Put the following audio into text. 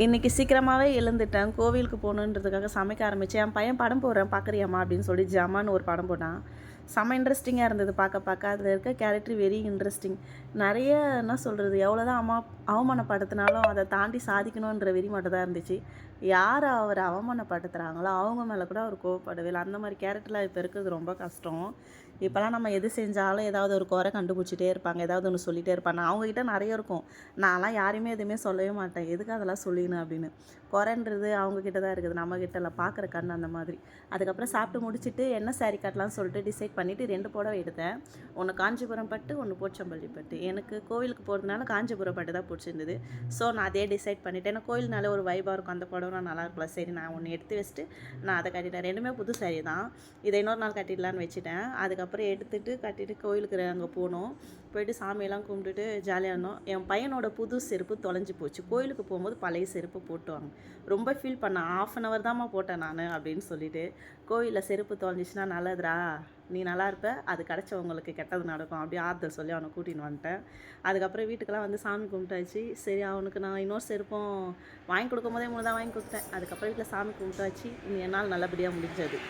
இன்றைக்கி சீக்கிரமாகவே எழுந்துட்டேன். கோவிலுக்கு போகணுன்றதுக்காக சமைக்க ஆரம்பித்தேன் என் பையன் படம் போடுறேன். பார்க்குறியாம்மா அப்படின்னு சொல்லி ஜமான்னு ஒரு படம் போட்டான். செம்ம இன்ட்ரெஸ்டிங்காக இருந்தது பார்க்க பார்க்க. அதில் இருக்க கேரக்டர் வெரி இன்ட்ரெஸ்டிங் நிறைய என்ன சொல்கிறது எவ்வளோ தான் அம்மா அவமானப்படுத்தினாலும் அதை தாண்டி சாதிக்கணுன்ற வெறி மட்டும் தான் இருந்துச்சு. யார் அவர் அவமானப்படுத்துகிறாங்களோ அவங்க மேலே கூட அவர் கோவப்படவே இல்லை. அந்த மாதிரி கேரக்டர்லாம் இப்போ இருக்கிறது ரொம்ப கஷ்டம். இப்போலாம் நம்ம எது செஞ்சாலும் ஏதாவது ஒரு குறை கண்டுபிடிச்சிட்டே இருப்பாங்க. ஏதாவது ஒன்று சொல்லிகிட்டே இருப்பாங்க. அவங்ககிட்ட நிறைய இருக்கும். நான்லாம் யாரையுமே எதுவுமே சொல்லவே மாட்டேன். எதுக்கு அதெல்லாம் சொல்லிக்கணும் அப்படின்னு. குறைன்றது அவங்கக்கிட்ட தான் இருக்குது. நம்மக்கிட்ட இல்லை பார்க்குற கண் அந்த மாதிரி. அதுக்கப்புறம் சாப்பிட்டு முடிச்சுட்டு என்ன சாரி கட்டலாம்னு சொல்லிட்டு டிசைட் பண்ணிவிட்டு ரெண்டு புடவை எடுத்தேன். ஒன்று காஞ்சிபுரம் பட்டு ஒன்று போச்சம்பள்ளி பட்டு எனக்கு கோவிலுக்கு போகிறதுனால காஞ்சிபுரம் பட்டு தான் பிடிச்சிருந்தது. ஸோ நான் அதே டிசைட் பண்ணிவிட்டேன் ஏன்னா கோயில்னால ஒரு வைபாக இருக்கும். அந்த புடவை நல்லா நல்லாயிருக்கலாம் சரி நான் ஒன்று எடுத்து வச்சுட்டு நான் அதை கட்டிட்டேன். ரெண்டுமே புது saree தான். இதை இன்னொரு நாள் கட்டிடலான்னு வச்சுட்டேன். அதுக்கப்புறம் எடுத்துட்டு கட்டிட்டு கோயிலுக்கு அங்கே போனோம். போயிட்டு சாமியெல்லாம் கும்பிட்டுட்டு ஜாலியாக இருந்தோம். என் பையனோட புது செருப்பு தொலைஞ்சு போச்சு. கோயிலுக்கு போகும்போது பழைய செருப்பு போட்டுவாங்க. ரொம்ப ஃபீல் பண்ணேன். ஆஃப் அன் ஹவர் தாம்மா போட்டேன் நான் அப்படின்னு சொல்லிட்டு. கோயிலில் செருப்பு தொலைஞ்சிச்சுன்னா நல்லதுடா. நீ நல்லா இருப்ப அது கிடச்சவங்களுக்கு கெட்டது நடக்கும் அப்படி ஆறுதல் சொல்லி அவனை கூட்டின்னு வந்துட்டேன். அதுக்கப்புறம் வீட்டுக்கெல்லாம் வந்து சாமி கும்பிட்டாச்சு. சரி அவனுக்கு நான் இன்னொரு செருப்பம் வாங்கி கொடுக்கும் போதே மூணு தான் வாங்கி கொடுத்தேன் அதுக்கப்புறம் வீட்டில் சாமி கும்பிட்டாச்சு. இனி என்னால் நல்லபடியாக முடிஞ்சது.